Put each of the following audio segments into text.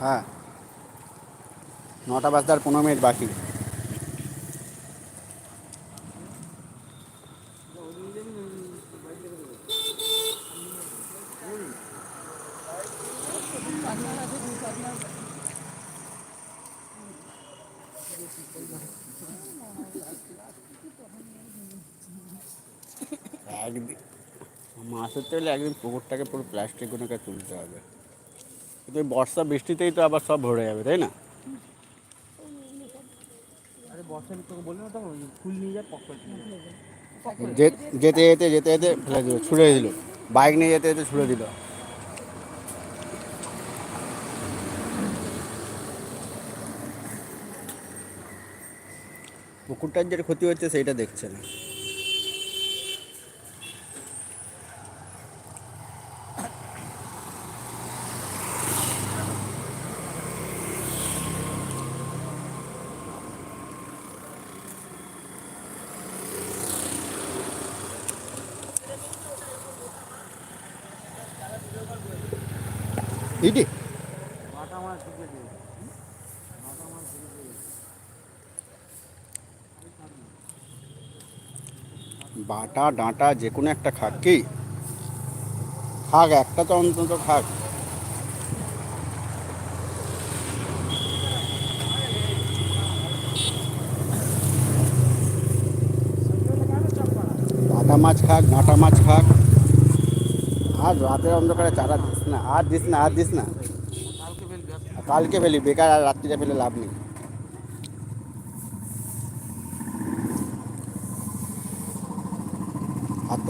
হ্যাঁ। নটা বাজতে আর পনেরো মিনিট বাকি একদিন ধরতে হলে একদিন পুকুরটাকে পুরো প্লাস্টিক গুলোকে তুলতে হবে। কিন্তু বর্ষা বৃষ্টিতেই তো আবার সব ভরে যাবে তাই না? যা। যে- যেতে যেতে যেতে যেতে ফেলে দিল ছুড়ে দিল। বাইক নিয়ে যেতে যেতে ছুড়ে দিল। পুকুরটার যেটা ক্ষতি হচ্ছে সেইটা দেখছে না এইটি মাথা আমার ঢুকে দিয়ে মাথা আমার ঢুকে দিয়ে বাটা, ডাঁটা, যে কোনো একটা খাক কি? খাক, একটা তো অন্তত খাক। বাটা মাছ খাক, ডাঁটা মাছ খাক। আর রাতের অন্ধকারে চারা দিস না, আর দিস না, আর দিস না। কালকে ফেলবি আর কালকে ফেলি, বেকার আর রাত্রিতে ফেলে লাভ নেই হাতটা ধুয়ে নেয় হ্যাঁ, গেলাম আপনার যে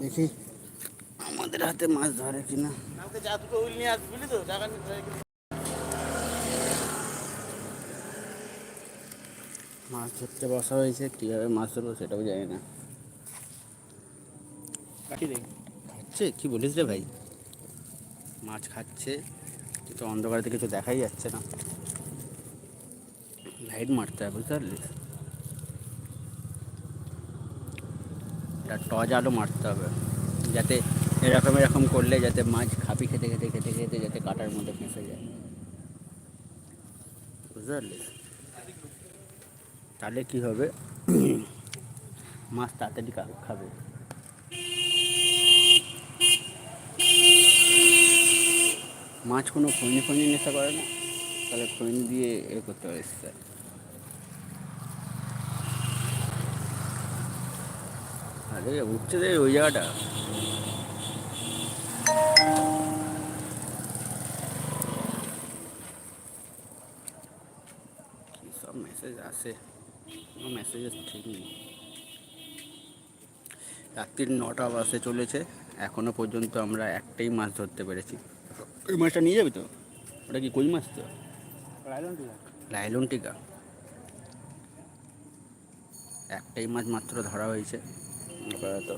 দেখি। আমাদের হাতে মাছ ধরে কিনা। যা দুটো নিয়ে আসবি তো? টাকা মাছ ধরতে বসা হয়েছে কীভাবে মাছ ধরবো সেটাও জানি না। খাচ্ছে? কি বলিস রে ভাই? মাছ খাচ্ছে কিন্তু অন্ধকারে কিছু দেখাই যাচ্ছে না। লাইট মারতে হবে বুঝতে পারলি? টর্চ আলো মারতে হবে। যাতে এরকম এরকম করলে যাতে মাছ খাপি খেতে খেতে খেতে খেতে যাতে কাটার মধ্যে ফেঁসে যায়। বুঝতে তাহলে কী হবে? মাছ তাড়াতাড়ি খাবে। মাছ কোনো খৈনি খৈনি নেশা করে না। তাহলে খৈনি দিয়ে এ করতে হবে স্যার আরে, উঠছে রে ওই জায়গাটা। মেসেজ আসে কোনো মেসেজেস ঠিক নেই। রাত্রির নটা বাসে চলেছে এখনও পর্যন্ত আমরা একটাই মাছ ধরতে পেরেছি। ওই মাছটা নিয়ে যাবি তো? ওটা কি কই মাছ তো? লাইলন টিকা। একটাই মাছ মাত্র ধরা হয়েছে। আপাতত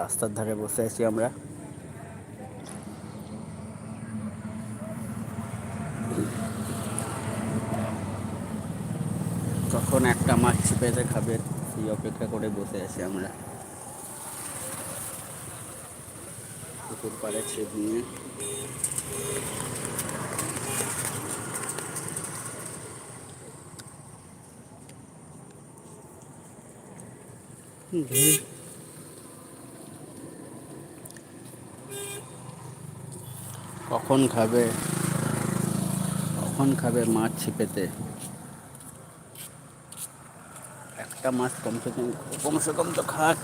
রাস্তার ধারে বসে আছি আমরা কখন একটা মাছ ছিপেতে খাবে, সেই অপেক্ষা করে বসে আছি আমরা। পুকুর পাড়ে ছিপ নিয়ে। কখন খাবে? কখন খাবে মাছ ছিপেতে? छोटा मांस कम से कम कम से कम तो खा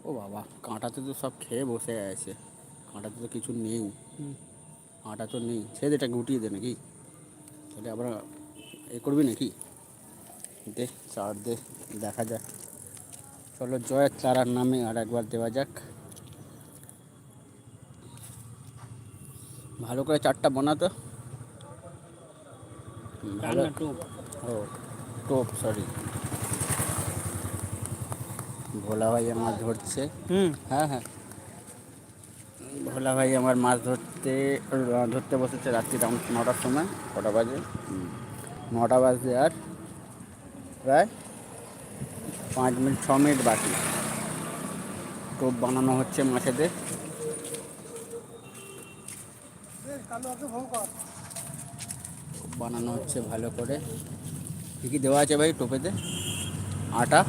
ও বাবা কাঁটাতে তো সব খেয়ে বসে আছে কাঁটাতে তো কিছু নেই আটা তো নেই ছেদ এটা গুটিয়ে দে নাকি তাহলে আমরা এ করবি নাকি দে চার দে দেখা যাক চলো জয়ের তারার নামে আর একবার দেওয়া যাক। ভালো করে চারটা বানাতো ভালো। ও টোপ সরি ভোলা ভাই আমার ধরছে। হুম। হ্যাঁ হ্যাঁ। ভোলা ভাই আমার মাছ ধরতে ধরতে বসেছে রাত্রি নটার সময় কটা বাজে। নটা বাজে আর প্রায় পাঁচ মিনিট ছ মিনিট বাকি। টোপ বানানো হচ্ছে মাছেদের। বানানো হচ্ছে ভালো করে। কী কী দেওয়া আছে ভাই টোপেতে? আটা?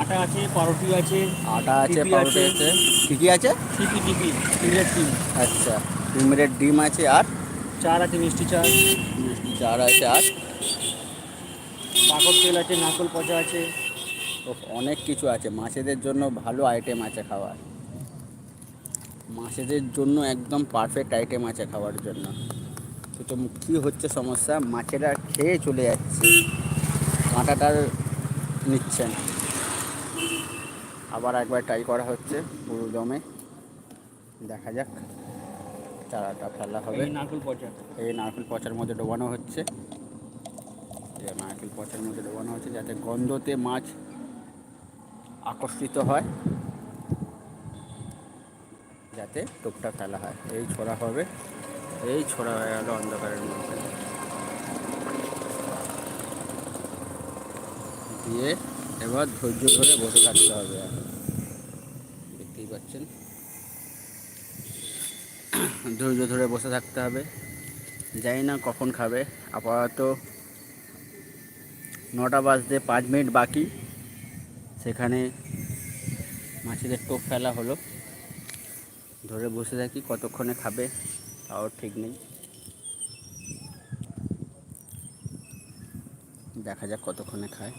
আটা আছে পাউরুটি আছে আটা আছে পাউরুটি আছে। কী কী আছে? টিপি টিপি তিনের টিম আচ্ছা ডিমের ডিম আছে আর? চার আছে মিষ্টি চার। মিষ্টি চার আছে আর? পাকড় তেল আছে নারকল পচা আছে। অনেক কিছু আছে। মাছেদের জন্য ভালো আইটেম আছে খাওয়ার। মাছেদের জন্য একদম পারফেক্ট আইটেম আছে খাওয়ার জন্য। কিন্তু কী হচ্ছে সমস্যা? মাছেরা খেয়ে চলে যাচ্ছে। কাঁটাটার নিচ্ছে না। আবার একবার ট্রাই করা হচ্ছে পুরো দমে। দেখা যাক। চারাটা ফেলা হবে। নারকল পচা। এই নারকেল পচার মধ্যে ডোবানো হচ্ছে। এই নারকেল পচার মধ্যে ডোবানো হচ্ছে যাতে গন্ধতে মাছ আকর্ষিত হয়। যাতে টোপটা ফেলা হয়। এই ছোড়া হবে। এই ছোড়া হয়ে গেল অন্ধকারের মধ্যে। দিয়ে এবার ধৈর্য ধরে বসে থাকতে হবে। দেখতেই পাচ্ছেন। ধৈর্য ধরে বসে থাকতে হবে। জানি না কখন খাবে। আপাতত নটা বাজতে পাঁচ মিনিট বাকি। সেখানে মাছেদের টোপ ফেলা হলো। ধরে বসে থাকি, কতক্ষণে খাবে তাও ঠিক নেই। দেখা যাক কতক্ষণে খায়।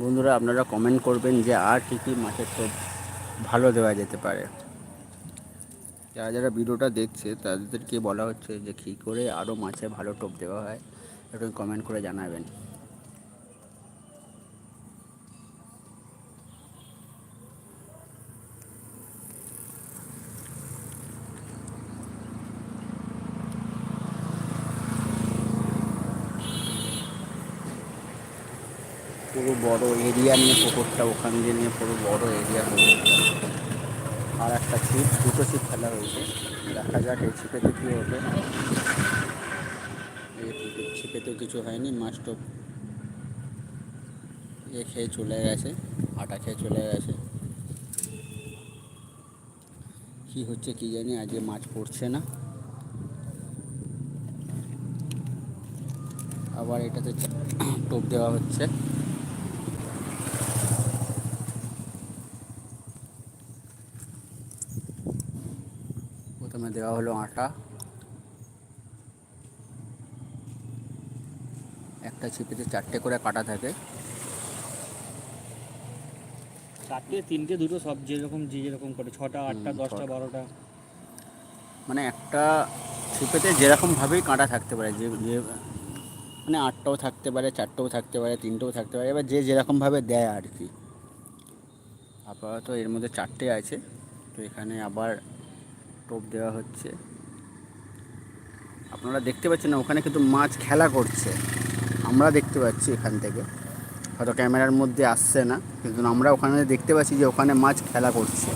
বন্ধুরা, আপনারা কমেন্ট করবেন যে আর কী কী মাছের টোপ ভালো দেওয়া যেতে পারে। যারা যারা ভিডিওটা দেখছে, তাদেরকে বলা হচ্ছে যে, কী করে আরও মাছে ভালো টোপ দেওয়া হয়, একটু কমেন্ট করে জানাবেন পুরো বড় এরিয়া নিয়ে, পুকুরটা ওখান দিয়ে নিয়ে পুরো বড় এরিয়া হয়ে আর একটা ছিপ, দুটো ছিপ ফেলা হয়েছে। দেখা যাক এই ছিপেতে কী হবে। এই পুকুর ছিপেতে কিছু হয়নি, মাছ তো এ খেয়ে চলে গেছে, আটা খেয়ে চলে গেছে। কি হচ্ছে কি জানি, আজকে মাছ পড়ছে না। আবার এটাতে চা- টোপ দেওয়া হচ্ছে। প্রথমে দেওয়া হলো আটা। একটা ছিপিতে চারটে করে কাটা থাকে। চারটে তিনটে দুটো সব যেরকম যে যেরকম করে ছটা আটটা দশটা। বারোটা। মানে একটা ছিপেতে যেরকমভাবেই কাঁটা থাকতে পারে যে যে মানে আটটাও থাকতে পারে চারটেও থাকতে পারে তিনটেও থাকতে পারে এবার যে যেরকমভাবে দেয় আর কি। আপাতত এর মধ্যে চারটে আছে। তো এখানে আবার টোপ দেওয়া হচ্ছে। আপনারা দেখতে পাচ্ছেন না ওখানে কিন্তু মাছ খেলা করছে। আমরা দেখতে পাচ্ছি এখান থেকে। হয়তো ক্যামেরার মধ্যে আসছে না কিন্তু আমরা ওখানে দেখতে পাচ্ছি যে ওখানে মাছ খেলা করছে।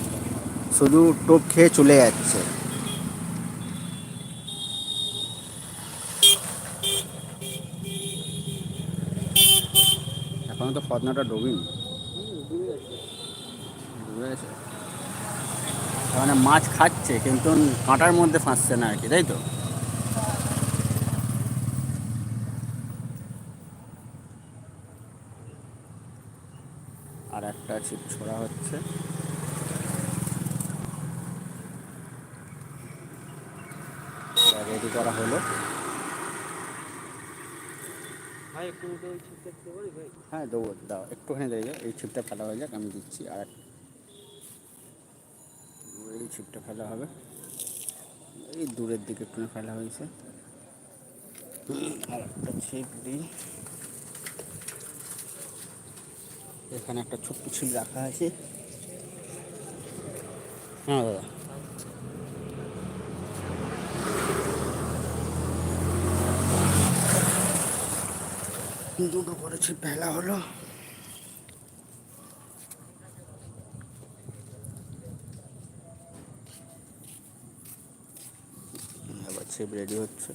শুধু টোপ খেয়ে চলে যাচ্ছে। এখনও তো ফদনাটা ডুবিনি ডুবে গেছে মানে মাছ খাচ্ছে কিন্তু কাঁটার মধ্যে ফাঁসছে না আর কি তাই তো? আর একটা ছিপ ছোড়া হচ্ছে। রেডি করা হলো। হ্যাঁ দেবো দাও একটুখানি যাও এই ছিপটা ফেলা হয়ে যাক আমি দিচ্ছি আর এই ছিপটা ফেলা হবে। এই দূরের দিকে একটু ফেলা হয়েছে। আর একটা ছিপ দিই। এখানে একটা ছোট্ট ছিপ রাখা আছে। হ্যাঁ দাদা। দুটো করে ছিপ ফেলা হলো। আবার রেডি হচ্ছে।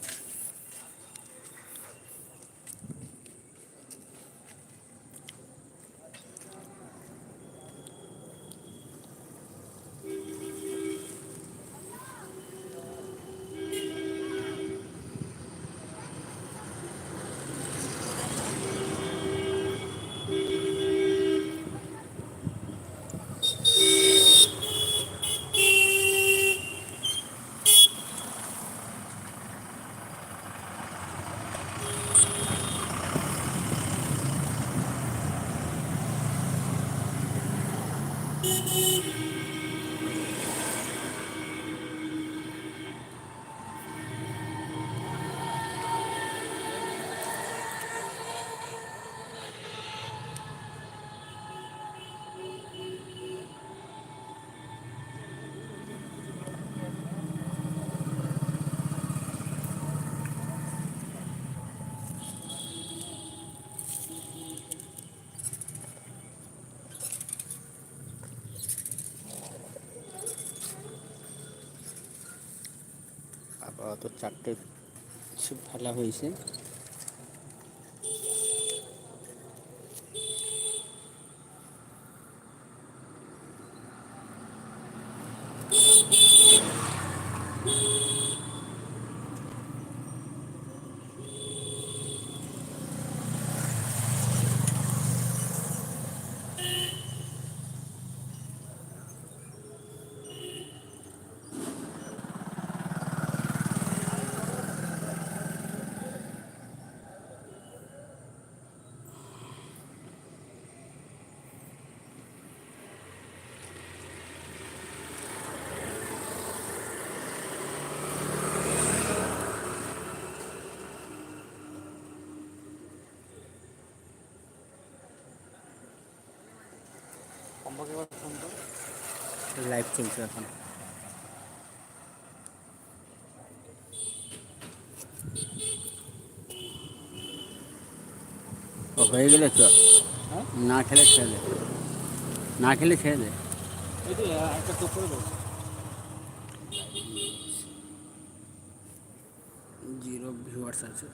আপাতত চারটে ফেলা হয়েছে। আমাকে এবার ফোন কর লাইভ চলছে এখন হয়ে গেলে চ হ্যাঁ? না খেলে ছেড়ে দে। না খেলে ছেড়ে দে। তো একটা টোপ করে জিরো ভিউয়ার্স আছে।